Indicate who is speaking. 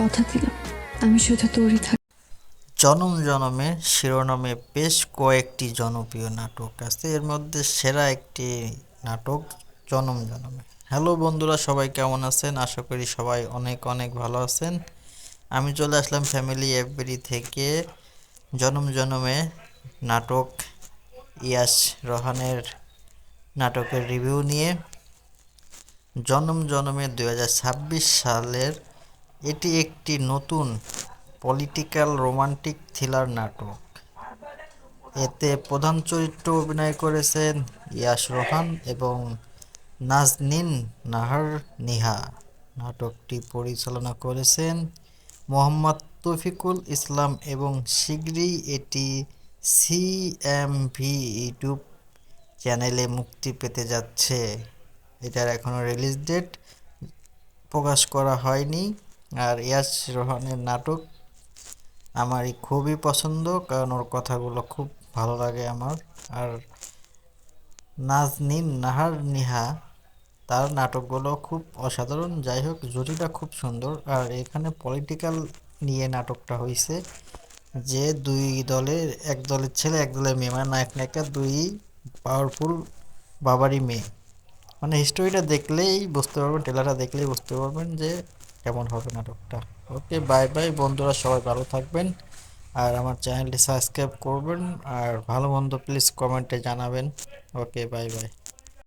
Speaker 1: কথা দিলাম। আমি শুধু তোরই থাক
Speaker 2: জনম জনমে শিরোনামে বেশ কয়েকটি জনপ্রিয় নাটক আছে। এর মধ্যে সেরা একটি নাটক জনম জনমে। হ্যালো বন্ধুরা, সবাই কেমন আছেন? আশা করি সবাই অনেক অনেক ভালো আছেন। আমি চলে আসলাম ফ্যামিলি এফবিডি থেকে। জনম জনমে নাটক ইয়াস রহানের নাটকের রিভিউ নিয়ে। জনম জনমে দু হাজার ছাব্বিশ সালের এটি একটি নতুন পলিটিক্যাল রোমান্টিক থ্রিলার নাটক। এতে প্রধান চরিত্র অভিনয় করেছেন ইয়াশ রোহান এবং নাজনিন নাহার নিহা। নাটকটি পরিচালনা করেছেন মোহাম্মদ তফিকুল ইসলাম এবং শীঘ্রই এটি সিএমভি ইউটিউব চ্যানেলে মুক্তি পেতে যাচ্ছে। এটার এখনও রিলিজ ডেট প্রকাশ করা হয়নি। আর ইয়াস রোহানের নাটক আমারই খুবই পছন্দ, কারণ ওর কথাগুলো খুব ভালো লাগে আমার। আর নাজনীন নাহার নিহা, তার নাটকগুলো খুব অসাধারণ। যাই হোক, জুটিটা খুব সুন্দর। আর এখানে পলিটিক্যাল নিয়ে নাটকটা হয়েছে যে দুই দলের, এক দলের ছেলে, এক দলের মেয়ে। মানে নায়ক নায়িকা দুই পাওয়ারফুল বাবারই মেয়ে। মানে হিস্টোরিটা দেখলেই বুঝতে পারবেন ট্রেলারটা দেখলেই বুঝতে পারবেন যে কেমন হবে নাটকটা? ওকে বাই বাই বন্ধুরা, সবাই ভালো থাকবেন। আর আমার চ্যানেলটি সাবস্ক্রাইব করবেন। আর ভালো মন্দ প্লিজ কমেন্টে জানাবেন। Okay bye bye